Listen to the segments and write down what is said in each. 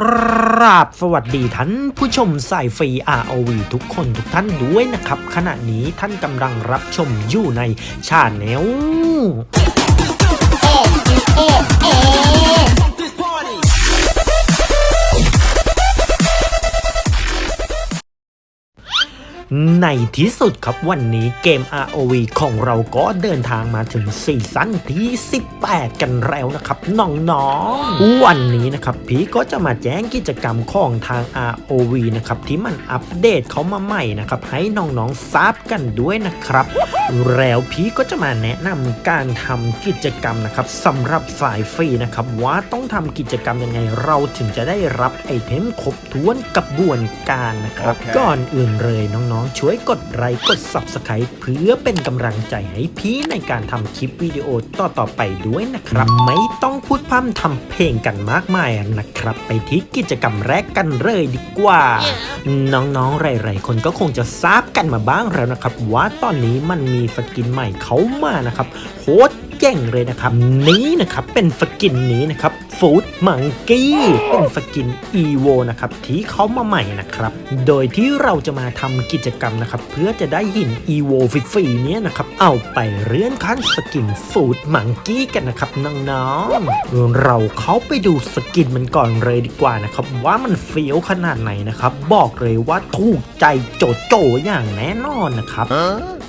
กราบสวัสดีท่านผู้ชมสายฟรี ROV ทุกคนทุกท่านด้วยนะครับ ขณะนี้ท่านกำลังรับชมอยู่ในชาแนล ในที่สุดครับวันนี้เกม ROV ของเราก็เดินทางมาถึงซีซั่นที่ 18 กันแล้วนะครับน้องๆ วันนี้นะครับพี่ก็จะมาแจ้งกิจกรรมของทาง ROV นะครับที่มันอัปเดตเขามาใหม่นะครับให้น้องๆทราบกันด้วยนะครับ แล้วพี่ก็จะมาแนะนำการทำกิจกรรมนะครับสำหรับสายฟรีนะครับว่าต้องทำกิจกรรมยังไงเราถึงจะได้รับไอเทมครบถ้วนกระบวนการนะครับโอเคก่อนอื่นเลยน้องๆ ช่วยกดไลค์กด Subscribe เพื่อเป็นกำลังใจให้พี่ในการทำคลิปวิดีโอต่อๆไปด้วยนะครับ ไม่ต้องพูดพร่ำทำเพลงกันมากมายนะครับ ไปที่กิจกรรมแรกกันเลยดีกว่า น้องๆ หลายๆ คนก็คงจะทราบกันมาบ้างแล้วนะครับ ว่าตอนนี้มันมีสกินใหม่เขามานะครับโคตรเจ๋งเลยนะครับ นี้นะครับเป็นสกินนี้นะครับฟูดมังกี้เป็นสกิน EVO นะครับที่เขามาใหม่นะครับ โดยที่เราจะมาทำกิจกรรมนะครับ เพื่อจะได้หิน EVO ฟรีๆเนี้ยนะครับ เอาไปเลื่อนขั้นสกินฟูดมังกี้กันนะครับน้องๆเราเข้าไปดูสกินมันก่อนเลยดีกว่านะครับว่ามันเฟี้ยวขนาดไหนนะครับ บอกเลยว่าถูกใจโจโจอย่างแน่นอนนะครับ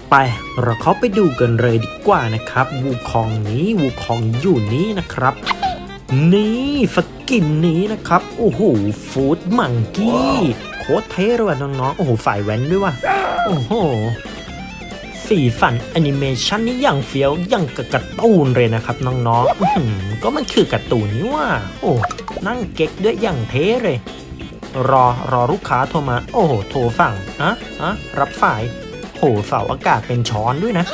ไป เราเข้าไปดูกันเลยดีกว่านะครับวูคองนี้วูคองอยู่นี้นะครับ นี่สกินนี้นะครับ โอ้โหฟูดมังกี้โคตรเท่เลยว่ะน้องๆ โอ้โหฝ่ายแว้นด้วยว่ะ โอ้โหสีสันแอนิเมชันนี่อย่างเฟี้ยวอย่างกับการ์ตูนเลยนะครับน้องๆก็มันคือการ์ตูนนี่ว่าโอ้นั่งเก๊กด้วยอย่างเท่เลย รอรอลูกค้าโทรมา โอ้โหโทรฝั่งอะอะรับสาย โหเสาอากาศเป็นช้อนด้วยนะ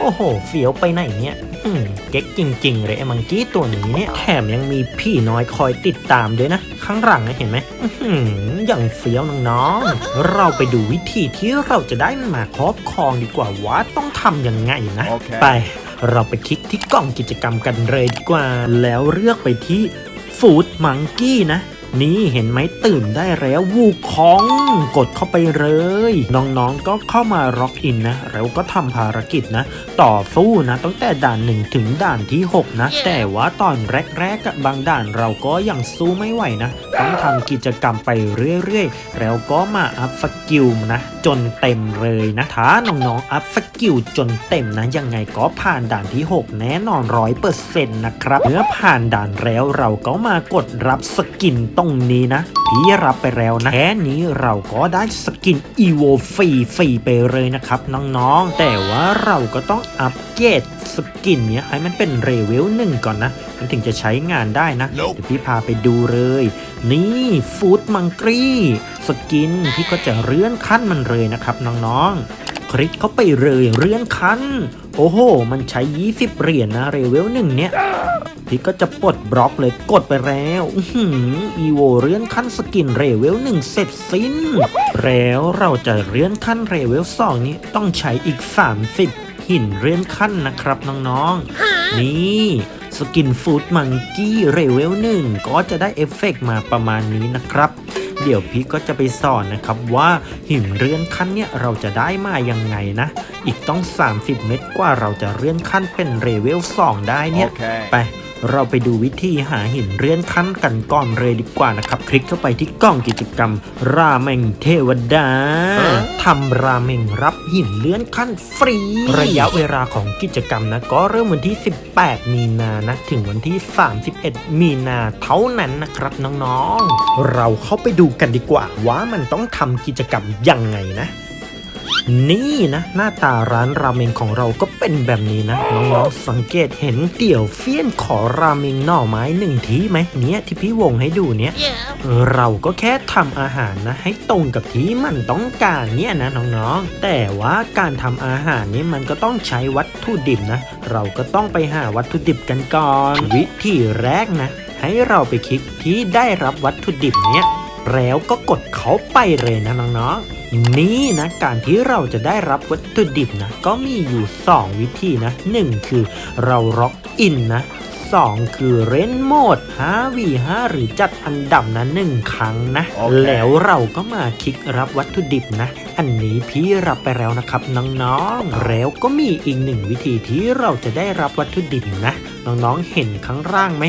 โอ้โหเฟี้ยวไปไหนเนี่ยอืมเก๊กจริง ๆ เลยไอ้มังกี้ตัวนี้เนี่ยแถมยังมีพี่น้อยคอยติดตามด้วยนะ ข้างหลังนะเห็นไหมอื้อหืออย่างเฟี้ยวน้องๆเราไปดูวิธีที่เราจะได้มันมาครอบครองดีกว่าว่าต้องทำยังไงนะโอเคไปเราไปคลิกที่กล่องกิจกรรมกันเลยดีกว่า แล้วเลือกไปที่ฟูดมังกี้นะ นี่เห็นไหมตื่นได้แล้ววูคอง กดเข้าไปเลย น้องๆก็เข้ามาล็อกอินนะแล้วก็ทำภารกิจนะ ต่อสู้นะตั้งแต่ด่าน 1 ถึงด่านที่ 6 นะ แต่ว่าตอนแรกๆอะบางด่านเราก็ยังสู้ไม่ไหวนะ ต้องทำกิจกรรมไปเรื่อยๆ แล้วก็มาอัพสกิลนะ จนเต็มเลยนะถ้าน้องๆอัพสกิลจนเต็มนะ ยังไงก็ผ่านด่านที่ 6 แน่นอนร้อยเปอร์เซ็นต์นะครับเมื่อผ่านด่านแล้วเราก็มากดรับสกินตรงนี้นะพี่รับไปแล้วนะแค่นี้เราก็ได้สกิน EVO ฟรีฟรีไปเลยนะครับน้องๆ แต่ว่าเราก็ต้องอัปเกรดสกินเนี้ยให้มันเป็นเรเวลหนึ่งก่อนนะ มันถึงจะใช้งานได้นะ Nope เดี๋ยวพี่พาไปดูเลย นี่ฟูดมังกรีสกินพี่ก็จะเลื่อนขั้นมันเลยนะครับน้องๆ คลิกเข้าไปเลยเลื่อนขั้น โอ้โห มันใช้ 20 เหรียญนะเรเวลหนึ่งเนี่ย พี่ก็จะปลดบล็อกเลยกดไปแล้วอื้อหืออีโวเลื่อนขั้นสกินเรเวลหนึ่งเสร็จสิ้น แล้วเราจะเลื่อนขั้นเรเวลสองนี้ต้องใช้อีก 30 หินเลื่อนขั้นนะครับน้องๆ นี่สกินฟูดมังกี้เรเวลหนึ่งก็จะได้เอฟเฟกต์มาประมาณนี้นะครับ เดี๋ยวพี่ก็จะไปสอนนะครับว่าหินเลื่อนขั้นเนี่ยเราจะได้มายังไงนะ อีกต้อง 30 เม็ดกว่าเราจะเลื่อนขั้นเป็นเรเวล2ได้เนี่ย Okay. ไป เราไปดูวิธีหาหินเลื่อนขั้นกันก่อนเลยดีกว่านะครับ คลิกเข้าไปที่กล้องกิจกรรม ราเมงเทวดาฮะทำราเมงรับหินเลื่อนขั้นฟรี ระยะเวลาของกิจกรรมนะ ก็เริ่มวันที่ 18 มีนานะถึงวันที่ 31 มีนาเท่านั้นนะครับน้องๆ เราเข้าไปดูกันดีกว่าว่ามันต้องทำกิจกรรมยังไงนะ นี่นะ หน้าตาร้านราเมงของเราก็เป็นแบบนี้นะ น้องๆสังเกตเห็นเตี่ยวเฟี้ยนขอราเมงหน่อไม้หนึ่งทีไหมเนี้ยที่พี่วงให้ดูเนี้ยเราก็แค่ทำอาหารนะ ให้ตรงกับที่มันต้องการเนี่ยนะน้องๆ แต่ว่าการทำอาหารนี้มันก็ต้องใช้วัตถุดิบนะ เราก็ต้องไปหาวัตถุดิบกันก่อน วิธีแรกนะ ให้เราไปคลิกที่ได้รับวัตถุดิบเนี้ยแล้วก็กดเขาไปเลยนะน้องๆ นี่นะการที่เราจะได้รับวัตถุดิบนะก็มีอยู่ 2 วิธีนะ 1 คือเราล็อกอินนะ 2 คือเล่นโหมด 5v5 หรือจัดอันดับนะหนึ่งครั้งนะโอเคแล้วเราก็มาคลิกรับวัตถุดิบนะ อันนี้พี่รับไปแล้วนะครับน้องๆ แล้วก็มีอีกหนึ่งวิธีที่เราจะได้รับวัตถุดิบนะ น้องๆ เห็นข้างล่างไหม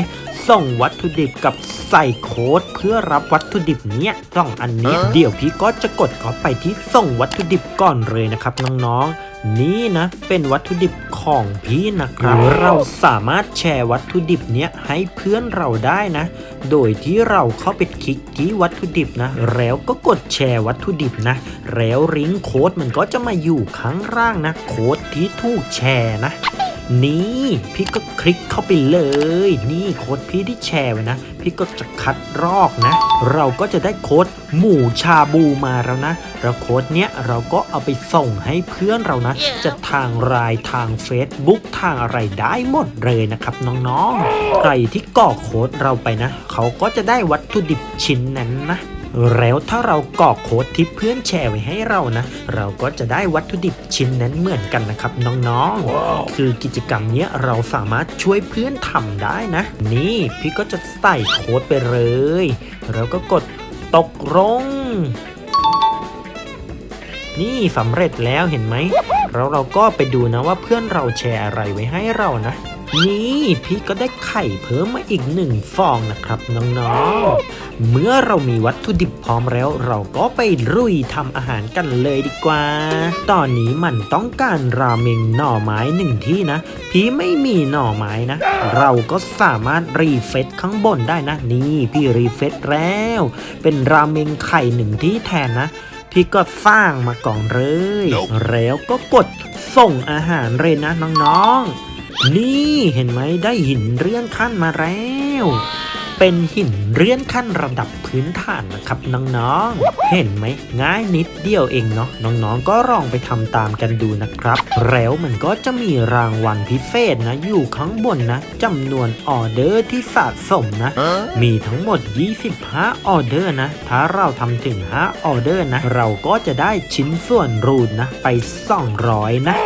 ส่งวัตถุดิบกับใส่โค้ดเพื่อรับวัตถุดิบเนี้ยต้องอันเนี้ยฮะเดี๋ยวพี่ก็จะกดเข้าไปที่ส่งวัตถุดิบก่อนเลยนะครับน้องๆ นี่นะเป็นวัตถุดิบ ของพี่นะครับ เราสามารถแชร์วัตถุดิบเนี้ยให้เพื่อนเราได้นะ โดยที่เราเข้าไปคลิกที่วัตถุดิบนะ แล้วก็กดแชร์วัตถุดิบนะ แล้วลิงก์โค้ดมันก็จะมาอยู่ข้างล่างนะ โค้ดที่ถูกแชร์นะ นี่พี่ก็คลิกเข้าไปเลย นี่โค้ดพี่ที่แชร์ไว้นะ พี่ก็จะคัดรอกนะ เราก็จะได้โค้ดหมูชาบูมาแล้วนะแล้วโค้ดเนี้ยเราก็เอาไปส่งให้เพื่อนเรานะ จะทางไลน์ทาง Facebook ทางอะไรได้หมดเลยนะครับน้องๆ ใครที่กรอกโค้ดเราไปนะ เขาก็จะได้วัตถุดิบชิ้นนั้นนะ แล้วถ้าเรากรอกโค้ดที่เพื่อนแชร์ไว้ให้เรานะ เราก็จะได้วัตถุดิบชิ้นนั้นเหมือนกันนะครับน้องๆคือกิจกรรมเนี้ยเราสามารถช่วยเพื่อนทำได้นะ นี่พี่ก็จะใส่โค้ดไปเลย แล้วก็กดตกลงนี่สำเร็จแล้วเห็นไหมแล้วเราก็ไปดูนะว่าเพื่อนเราแชร์อะไรไว้ให้เรานะ นี่พี่ก็ได้ไข่เพิ่มมาอีกหนึ่งฟองนะครับน้องๆ เมื่อเรามีวัตถุดิบพร้อมแล้วเราก็ไปรุยทำอาหารกันเลยดีกว่า ตอนนี้มันต้องการราเมงหน่อไม้หนึ่งที่นะ พี่ไม่มีหน่อไม้นะ เราก็สามารถรีเฟซข้างบนได้นะ นี่พี่รีเฟซแล้ว เป็นราเมงไข่หนึ่งที่แทนนะพี่ก็สร้างมาก่อนเลย Nope แล้วก็กดส่งอาหารเลยนะน้องๆ นี่เห็นไหมได้หินเลื่อนขั้นมาแล้ว เป็นหินเลื่อนขั้นระดับพื้นฐานนะครับน้องๆ เห็นไหมง่ายนิดเดียวเองเนาะน้องๆ ก็ลองไปทำตามกันดูนะครับ แล้วมันก็จะมีรางวัลพิเศษนะ อยู่ข้างบนนะจำนวนออเดอร์ที่สะสมนะ Huh? มีทั้งหมด 25 ออเดอร์นะ ถ้าเราทำถึง 5 ออเดอร์นะ เราก็จะได้ชิ้นส่วนรูนนะ ไป 200 นะ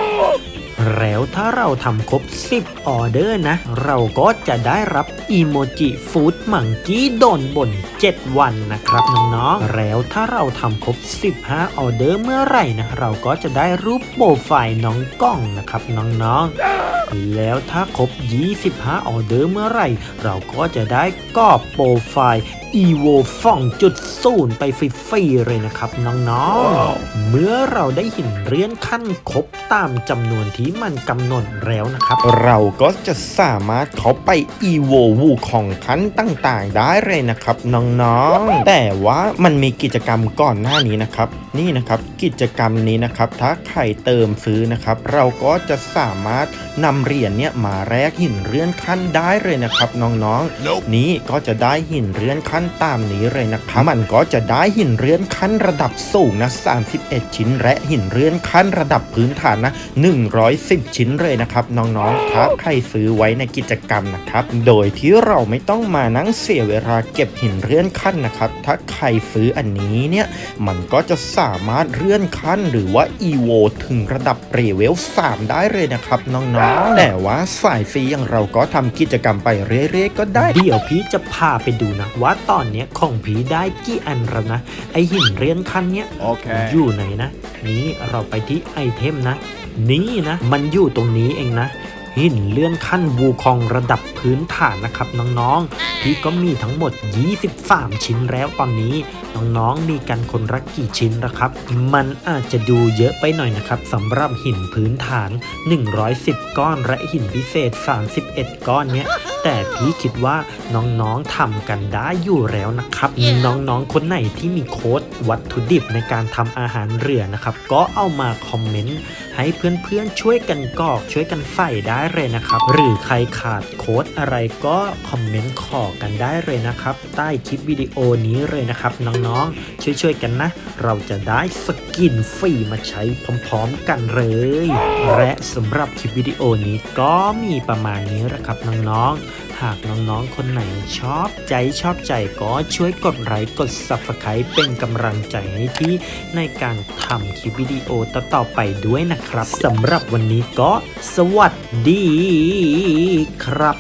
แล้วถ้าเราทำครบ 10 ออเดอร์นะ เราก็จะได้รับอีโมจิฟู้ดมังกี้โดนบน7 วันนะครับน้องๆ แล้วถ้าเราทำครบ 15 ออเดอร์เมื่อไหร่นะ เราก็จะได้รูปโปรไฟล์น้องกล้องนะครับน้องๆแล้วถ้าครบ 25 ออเดอร์เมื่อไหร่ เราก็จะได้กรอบโปรไฟล์ evo 2.0 ไปฟรีๆเลยนะครับน้องๆเมื่อเราได้หินเลื่อนขั้นครบตามจำนวนที่มันกำหนดแล้วนะครับ เราก็จะสามารถเขาไป evo วูของขั้นต่างๆ ได้เลยนะครับน้องๆ แต่ว่ามันมีกิจกรรมก่อนหน้านี้นะครับ นี่นะครับกิจกรรมนี้นะครับ ถ้าใครเติมซื้อนะครับ เราก็จะสามารถนำเหรียญเนี่ยมาแลกหินเลื่อนขั้นได้เลยนะครับน้องๆ Nope. นี้ก็จะได้หินเลื่อนขั้นตามนี้เลยนะครับมันก็จะได้หินเลื่อนขั้นระดับสูงนะ31 ชิ้น และหินเลื่อนขั้นระดับพื้นฐานนะ110 ชิ้นเลยนะครับน้องๆถ้าใครซื้อไว้ในกิจกรรมนะครับ โดยที่เราไม่ต้องมานั่งเสียเวลาเก็บหินเลื่อนขั้นนะครับ ถ้าใครซื้ออันนี้เนี่ยมันก็จะสามารถเลื่อนขั้นหรือว่า EVO ถึงระดับเรเวล 3 ได้เลยนะครับน้องๆ แต่ว่าสายฟรีอย่างเราก็ทำกิจกรรมไปเรื่อยๆ ก็ได้ เดี๋ยวพี่จะพาไปดูนะว่าตอนเนี้ยของพี่ได้กี่อันแล้วนะ ไอหินเลื่อนขั้นเนี้ย Okay. อยู่ไหนนะ นี้เราไปที่ไอเทมนะ นี่นะมันอยู่ตรงนี้เองนะ หินเลื่อนขั้นวูคองระดับพื้นฐานนะครับน้องๆ พี่ก็มีทั้งหมด 23 ชิ้นแล้วตอนนี้ น้องๆมีกันคนละกี่ชิ้นนะครับ มันอาจจะดูเยอะไปหน่อยนะครับสำหรับหินพื้นฐาน 110 ก้อนและหินพิเศษ 31 ก้อนเนี้ยแต่พี่คิดว่าน้องๆทำกันได้อยู่แล้วนะครับ น้องๆคนไหนที่มีโค้ดวัตถุดิบในการทำอาหารเรือนะครับ ก็เอามาคอมเมนต์ให้เพื่อนๆช่วยกันกรอกช่วยกันใส่ได้เลยนะครับ หรือใครขาดโค้ดอะไรก็คอมเมนต์ขอกันได้เลยนะครับ ใต้คลิปวิดีโอนี้เลยนะครับน้องๆ ช่วยๆกันนะ เราจะได้สกินฟรีมาใช้พร้อมๆกันเลย และสำหรับคลิปวิดีโอนี้ก็มีประมาณนี้ละครับน้องๆ หากน้องๆ คนไหนชอบใจชอบใจก็ช่วยกดไลค์กด Subscribe เป็นกำลังใจให้พี่ในการทำคลิปวิดีโอต่อๆไปด้วยนะครับสำหรับวันนี้ก็สวัสดีครับ